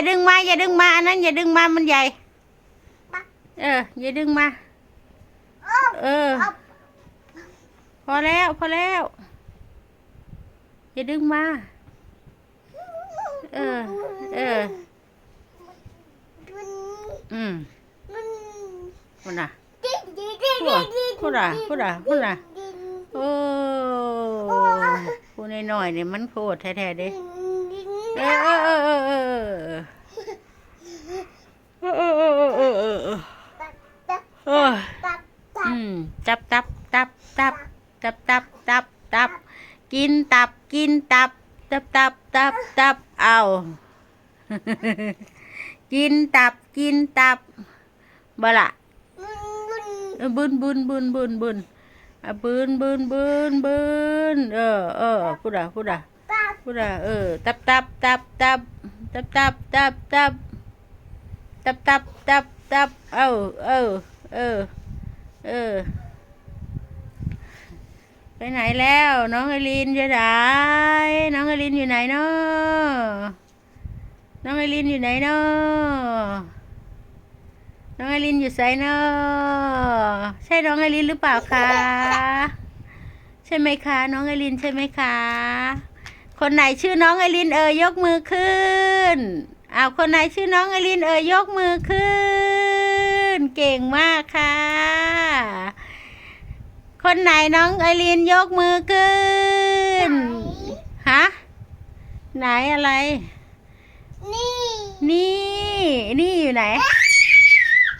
อย่าดึงมา อย่าดึงมา อันนั้น อย่าดึงมา มันใหญ่ เออ อย่าดึงมา เออ พอแล้ว พอแล้ว อย่าดึงมา เออ เออ อืมคุณน่ะพูดอะพูดอะพูดอะโอ้ผู้น้อยๆเนี่ยมันโพดแท้ๆเด้เออเออเออ เออเออเออเออเออเออเอออืมตับตับตับตับตับตับตับตับ กินตับกินตับ ตับตับตับตับเอากินตับกินตับบ่ละบุญบุญบุญบุญบุญบุญบุญบุญบุญเออเออพูดอะพูดอะพูดอะเออ ตับตับตับตับตับตับตับตับ ตับตับตับตับเออเออเออเออ ไปไหนแล้ว น้องไอรีนอยู่ไหนน้องไอรีนอยู่ไหนเนาะน้องไอรีนอยู่ไหนเนาะน้องไอรีนอยู่ไสเนาะใช่น้องไอรีนหรือเปล่าคะใช่ไหมคะ น้องไอรีนใช่ไหมคะ คนไหนชื่อน้องไอรีนเอ่ยยกมือขึ้น อ้าวคนไหนชื่อน้องไอรีนเอ่ยยกมือขึ้น เก่งมากค่ะ คนไหนน้องไอรีนยกมือขึ้นฮะไหนอะไร นี่ นี่ นี่อยู่ไหน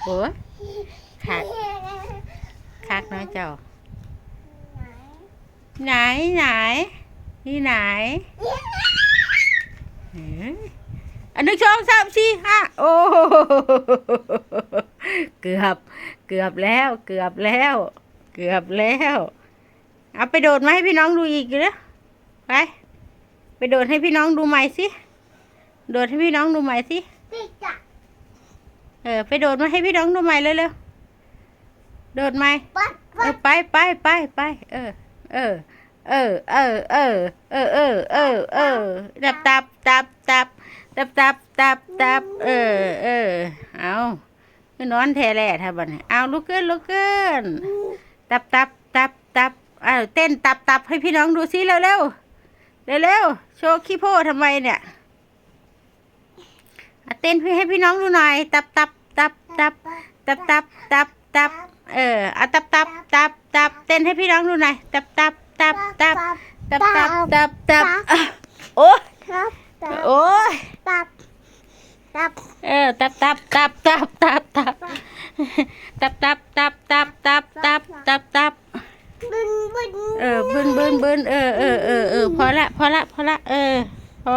โอ้คักคักนะเจ้า ไหนไหน นี่ไหน อ้ยอันหนึ่งสองสามสี่ห้าโอ้โหเกือบ เกือบแล้ว เกือบแล้ว เกือบแล้ว เอาไปโดดมาให้พี่น้องดูอีกเด้อไป ไปโดดให้พี่น้องดูใหม่สิ โดดให้พี่น้องดูใหม่สิปิดจ้ะเออ ไปโดดมาให้พี่น้องดูใหม่เร็วๆ โดดใหม่ปัดเออไปไปไปไปเออ เออ เออ เออ เออ เออ เออ เออเออตับตับตับตับ ตับตับตับตับเออเออเอาคือนอนแท้แหล่ท่าบันเอาลุกขึ้นลุกขึ้นตับตับตับตับเอาเต้นตับตับให้พี่น้องดูสิเร็วเร็วเร็วๆโชว์ขี้โพทำไมเนี่ยอะเต้นให้พี่น้องดูหน่อย ตับตับตับตับตับตับตับตับเออเอาตับตับตับตับเต้นให้พี่น้องดูหน่อย ตับตับตับตับตับตับตับตับโอ้ โอ้ยตับ ตับ เออ ตับตับตับตับตับตับตับตับตับตับตับตับตับตับบึ้นบึ้นเออบึนบึนบึนเออเออเออเออพอละพอละพอละเออพอ